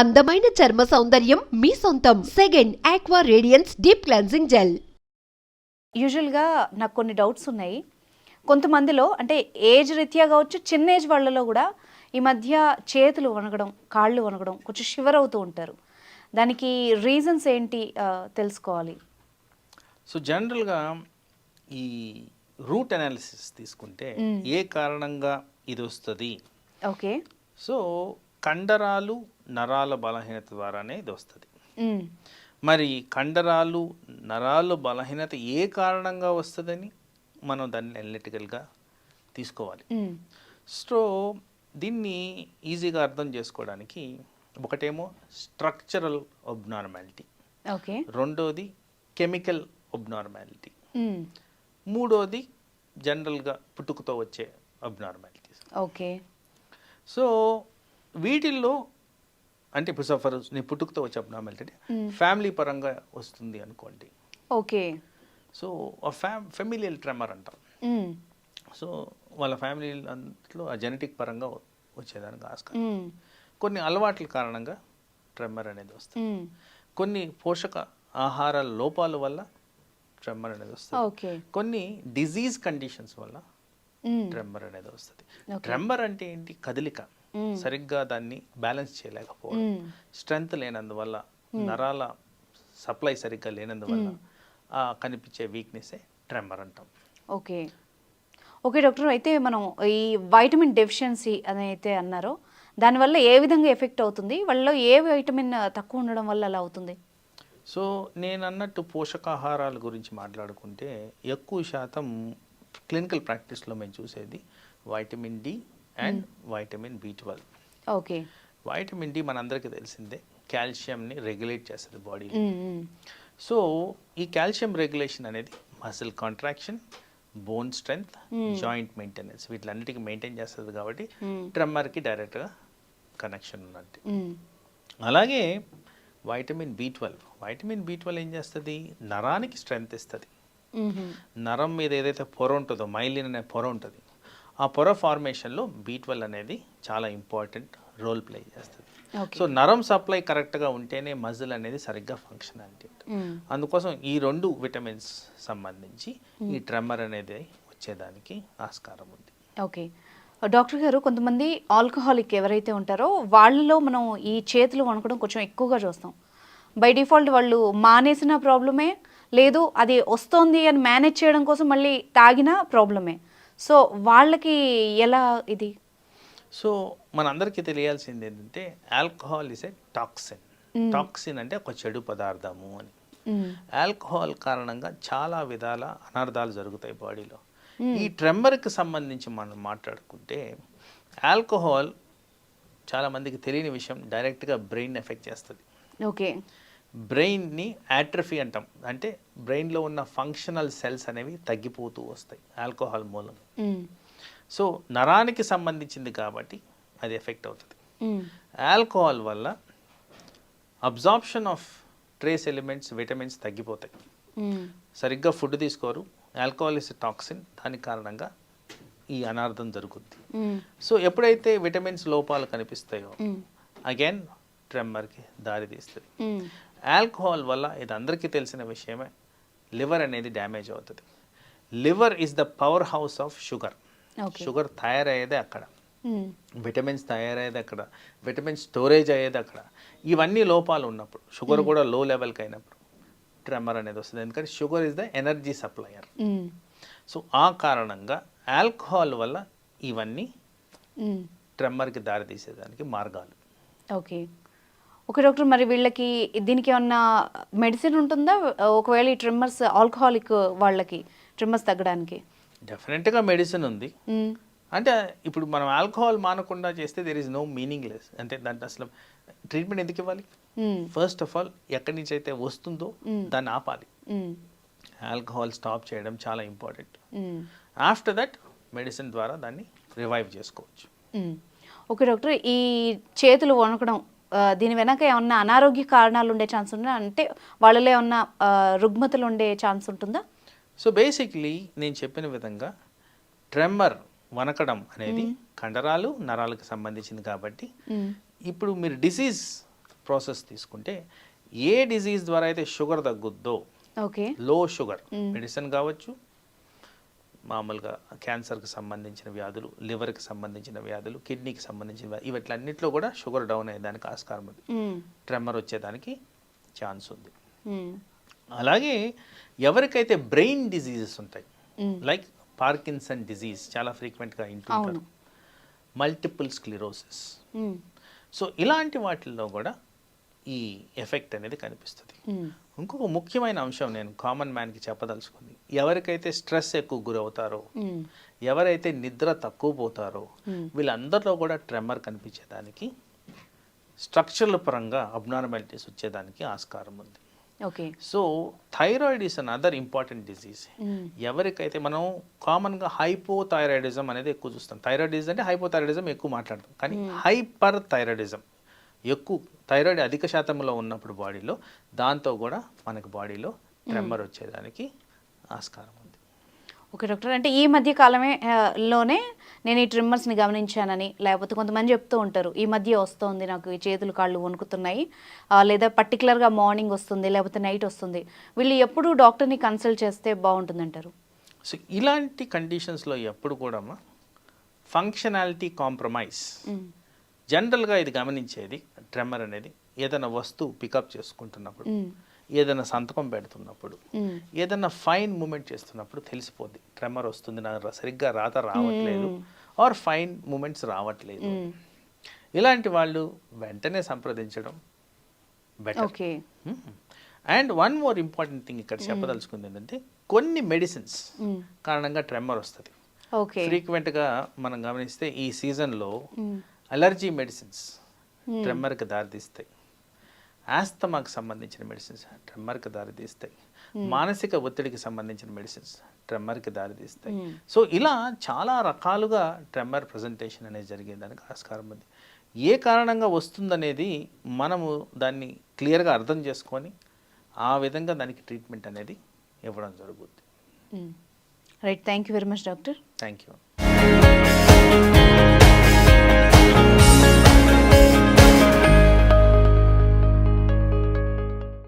అందమైన చర్మ సౌందర్యం మీ సొంతం. Second aqua radiance deep cleansing gel యూజువల్గా నాకు కొన్ని డౌట్స్ ఉన్నాయి. కొంతమందిలో అంటే ఏజ్ రీత్యా కావచ్చు చిన్న ఏజ్ వాళ్ళలో కూడా ఈ మధ్య చేతులు వణగడం కాళ్ళు వణగడం కొంచెం షివర్ అవుతూ ఉంటారు. దానికి రీజన్స్ ఏంటి తెలుసుకోవాలి. సో జనరల్గా ఈ రూట్ అనాలిసిస్ తీసుకుంటే ఏ కారణంగా ఇది వస్తుంది? ఓకే సో కండరాలు నరాల బలహీనత ద్వారానే ఇది వస్తుంది. మరి కండరాలు నరాలు బలహీనత ఏ కారణంగా వస్తుందని మనం దాన్ని అనలిటికల్గా తీసుకోవాలి. సో దీన్ని ఈజీగా అర్థం చేసుకోవడానికి ఒకటేమో స్ట్రక్చరల్ ఒబ్నార్మాలిటీ ఓకే. రెండోది కెమికల్ ఒబ్నార్మాలిటీ మూడోది జనరల్గా పుట్టుకతో వచ్చే అబ్నార్మాలిటీస్ ఓకే. సో వీటిల్లో అంటే ఇప్పుడు సఫర్ నీ పుట్టుకతో వచ్చే అబ్నార్మాలిటీ ఫ్యామిలీ పరంగా వస్తుంది అనుకోండి. ఓకే. సో ఆ ఫ్యామ్ ఫెమిలియల్ ట్రెమర్ అంటాం. సో వాళ్ళ ఫ్యామిలీ అంతలో ఆ జెనెటిక్ పరంగా వచ్చేదానికి ఆస్కారం. కొన్ని అలవాట్ల కారణంగా ట్రెమ్మర్ అనేది వస్తుంది. కొన్ని పోషక ఆహారాల లోపాల వల్ల ట్రెమ్మర్ అనేది వస్తుంది. ఓకే. కొన్ని డిజీజ్ కండిషన్స్ వల్ల ట్రెమ్మర్ అనేది వస్తుంది. ట్రెమ్మర్ అంటే ఏంటి? కదలిక. సరిగ్గా దాన్ని బ్యాలెన్స్ చేయలేకపోవడం. స్ట్రెంగ్త్ లేనందువల్ల నరాల సప్లై సరిగ్గా లేనందువల్ల కనిపించే వీక్నెస్సే ట్రెమ్మర్ అంటాం. ఓకే. Okay doctor. అయితే మనం ఈ వైటమిన్ డెఫిషియన్సీ అని అయితే అన్నారో దానివల్ల ఏ విధంగా ఎఫెక్ట్ అవుతుంది? వాళ్ళలో ఏ వైటమిన్ తక్కువ ఉండడం వల్ల అలా అవుతుంది? సో నేను అన్నట్టు పోషకాహారాల గురించి మాట్లాడుకుంటే ఎక్కువ శాతం క్లినికల్ ప్రాక్టీస్లో మేము చూసేది vitamin D and vitamin B twelve okay vitamin D మనందరికీ తెలిసిందే. కాల్షియంని రెగ్యులేట్ చేస్తుంది బాడీ మ్, మ్, సో ఈ కాల్షియం రెగ్యులేషన్ అనేది muscle contraction bone strength joint maintenance వీటిలన్నిటికీ maintain చేస్తుంది కాబట్టి Hmm. ట్రెమ్మర్కి డైరెక్ట్గా కనెక్షన్ ఉన్నట్టు. అలాగే vitamin B twelve vitamin B twelve ఏం చేస్తుంది? నరానికి స్ట్రెంగ్త్ ఇస్తుంది. నరం మీద ఏదైతే పొర ఉంటుందో మైలిన్ అనే పొర ఉంటుంది. ఆ పొర ఫార్మేషన్లో బి ట్వెల్వ్ అనేది చాలా ఇంపార్టెంట్ రోల్ ప్లే చేస్తుంది. సో నరం సప్లై కరెక్ట్గా ఉంటేనే మజిల్ అనేది సరిగ్గా ఫంక్షనాలిటీ ఉంటుంది మ్, అందుకోసం ఈ రెండు విటమిన్స్ సంబంధించి ఈ ట్రెమ్మర్ అనేది వచ్చేదానికి ఆస్కారం ఉంది. ఓకే డాక్టర్ గారు కొంతమంది ఆల్కహాలిక్ ఎవరైతే ఉంటారో వాళ్ళలో మనం ఈ చేతులు వణకడం కొంచెం ఎక్కువగా చూస్తాం. బై డిఫాల్ట్ వాళ్ళు మానేసిన ప్రాబ్లమే లేదు అది వస్తోంది అని మేనేజ్ చేయడం కోసం మళ్ళీ తాగిన ప్రాబ్లమే సో వాళ్ళకి ఎలా ఇది? సో మనందరికీ తెలియాల్సింది ఏంటంటే alcohol is a toxin. Toxin అంటే ఒక చెడు పదార్థము అని. ఆల్కహాల్ కారణంగా చాలా విధాల అనర్థాలు జరుగుతాయి బాడీలో. ఈ ట్రెమ్మర్కి సంబంధించి మనం మాట్లాడుకుంటే ఆల్కహాల్ చాలా మందికి తెలియని విషయం డైరెక్ట్గా బ్రెయిన్ ఎఫెక్ట్ చేస్తుంది. ఓకే. బ్రెయిన్ని యాట్రఫీ అంటాం. అంటే బ్రెయిన్లో ఉన్న ఫంక్షనల్ సెల్స్ అనేవి తగ్గిపోతూ వస్తాయి ఆల్కహాల్ మూలంగా సో నరానికి సంబంధించింది కాబట్టి అది ఎఫెక్ట్ అవుతుంది. ఆల్కహాల్ వల్ల absorption of trace elements vitamins తగ్గిపోతాయి. సరిగ్గా ఫుడ్ తీసుకోరు ఆల్కహాల్ ఇస్ టాక్సిన్ దాని కారణంగా ఈ అనార్థం జరుగుద్ది. సో ఎప్పుడైతే విటమిన్స్ లోపాలు కనిపిస్తాయో అగైన్ ట్రెమ్మర్కి దారి తీస్తుంది. ఆల్కహాల్ వల్ల ఇది అందరికీ తెలిసిన విషయమే. లివర్ అనేది డ్యామేజ్ అవుతుంది. Liver is the powerhouse of sugar. Sugar తయారయ్యేదే అక్కడ. విటమిన్స్ తయారయ్యేది అక్కడ. విటమిన్ స్టోరేజ్ అయ్యేది అక్కడ. ఇవన్నీ లోపాలు ఉన్నప్పుడు షుగర్ కూడా లో లెవెల్కి అయినప్పుడు ట్రెమర్ అనేది వస్తుంది. ఎందుకంటే sugar is the energy supplier. So ఆ కారణంగా ఆల్కహాల్ వల్ల ఇవన్నీ. ట్రెమ్మర్కి దారి తీసేదానికి మార్గాలు. ఓకే. ఓకే డాక్టర్ మరి వీళ్ళకి దీనికి ఏమన్నా మెడిసిన్ ఉంటుందా ఒకవేళ ఈ ట్రిమ్మర్స్ ఆల్కహాలిక్ వాళ్ళకి ట్రిమ్మర్స్ తగ్గడానికి డెఫినెట్గా మెడిసిన్ ఉంది. అంటే ఇప్పుడు మనం ఆల్కహాల్ మానకుండా చేస్తే there is no meaningless అంటే దాంట్లో అసలు ట్రీట్మెంట్ ఎందుకు ఇవ్వాలి. ఫస్ట్ ఆఫ్ ఆల్ ఎక్కడి నుంచి అయితే వస్తుందో దాన్ని ఆపాలి. ఆల్కహాల్ స్టాప్ చేయడం చాలా ఇంపార్టెంట్. ఆఫ్టర్ దట్ మెడిసిన్ ద్వారా దాన్ని రివైవ్ చేసుకోవచ్చు. ఓకే డాక్టర్ ఈ చేతులు వణకడం దీని వెనక ఏమన్నా అనారోగ్య కారణాలు ఉండే ఛాన్స్ ఉందా? అంటే వాళ్ళలో ఏమన్నా రుగ్మతలు ఉండే ఛాన్స్ ఉంటుందా? సో బేసిక్లీ నేను చెప్పిన విధంగా ట్రెమ్మర్ వనకడం అనేది కండరాలు నరాలకు సంబంధించింది కాబట్టి. ఇప్పుడు మీరు డిసీజ్ ప్రాసెస్ తీసుకుంటే ఏ డిసీజ్ ద్వారా అయితే షుగర్ తగ్గుద్దో ఓకే. లో షుగర్ మెడిసిన్ కావచ్చు మామూలుగా క్యాన్సర్కి సంబంధించిన వ్యాధులు లివర్కి సంబంధించిన వ్యాధులు కిడ్నీకి సంబంధించిన వ్యాధులు ఇవట్లన్నింటిలో కూడా షుగర్ డౌన్ అయ్యేదానికి ఆస్కారం ఉంది. ట్రెమ్మర్ వచ్చేదానికి ఛాన్స్ ఉంది. అలాగే ఎవరికైతే బ్రెయిన్ డిజీజెస్ ఉంటాయి లైక్ పార్కిన్సన్ డిజీజ్ చాలా ఫ్రీక్వెంట్గా వింటుంటారు మల్టిపుల్ స్క్లిరోసిస్. సో ఇలాంటి వాటిల్లో కూడా ఈ ఎఫెక్ట్ అనేది కనిపిస్తుంది. ఇంకొక ముఖ్యమైన అంశం నేను కామన్ మ్యాన్కి చెప్పదలుచుకుంది. ఎవరికైతే స్ట్రెస్ ఎక్కువ గురవుతారో ఎవరైతే నిద్ర తక్కువ పోతారో వీళ్ళందరిలో కూడా ట్రెమ్మర్ కనిపించేదానికి స్ట్రక్చరల్ పరంగా అబ్నార్మాలిటీస్ వచ్చేదానికి ఆస్కారం ఉంది. Okay. So thyroid is another important disease ఎవరికైతే మనం కామన్గా హైపోథైరాయిడిజం అనేది ఎక్కువ చూస్తాం. థైరాయిడిజం అంటే హైపోథైరాయిడిజం ఎక్కువ మాట్లాడతాం. కానీ హైపర్ థైరాయిడిజం ఎక్కువ థైరాయిడ్ అధిక శాతంలో ఉన్నప్పుడు బాడీలో దాంతో కూడా మనకు బాడీలో ట్రెమ్మర్ వచ్చేదానికి ఆస్కారం ఉంది. Okay doctor. అంటే ఈ మధ్య కాలమే లోనే నేను ఈ ట్రిమ్మర్స్ని గమనించానని లేకపోతే కొంతమంది చెప్తూ ఉంటారు ఈ మధ్య వస్తుంది నాకు ఈ చేతులు కాళ్ళు వణుకుతున్నాయి లేదా పర్టికులర్గా మార్నింగ్ వస్తుంది లేకపోతే నైట్ వస్తుంది. వీళ్ళు ఎప్పుడు డాక్టర్ని కన్సల్ట్ చేస్తే బాగుంటుందంటారు? సో ఇలాంటి కండిషన్స్లో ఎప్పుడు కూడా ఫంక్షనాలిటీ కాంప్రమైజ్ జనరల్గా ఇది గమనించేది ట్రెమ్మర్ అనేది ఏదైనా వస్తువు పికప్ చేసుకుంటున్నప్పుడు ఏదైనా సంతకం పెడుతున్నప్పుడు ఏదైనా ఫైన్ మూమెంట్ చేస్తున్నప్పుడు తెలిసిపోద్ది. ట్రెమ్మర్ వస్తుంది నాకు సరిగ్గా రాత రావట్లేదు ఆర్ ఫైన్ మూమెంట్స్ రావట్లేదు. ఇలాంటి వాళ్ళు వెంటనే సంప్రదించడం better okay. And one more important thing ఇక్కడ చెప్పదలుచుకుంది ఏంటంటే కొన్ని మెడిసిన్స్ కారణంగా ట్రెమ్మర్ వస్తుంది. ఓకే. ఫ్రీక్వెంట్గా మనం గమనిస్తే ఈ సీజన్లో అలర్జీ మెడిసిన్స్ ట్రెమ్మర్కి దారితీస్తాయి. ఆస్తమాకు సంబంధించిన మెడిసిన్స్ ట్రెమ్మర్కి దారితీస్తాయి. మానసిక ఒత్తిడికి సంబంధించిన మెడిసిన్స్ ట్రెమ్మర్కి దారితీస్తాయి. సో ఇలా చాలా రకాలుగా ట్రెమ్మర్ ప్రజెంటేషన్ అనేది జరిగేదానికి ఆస్కారం ఉంది. ఏ కారణంగా వస్తుందనేది మనము దాన్ని క్లియర్గా అర్థం చేసుకొని ఆ విధంగా దానికి ట్రీట్మెంట్ అనేది ఇవ్వడం జరుగుద్ది. Right thank you very much doctor thank you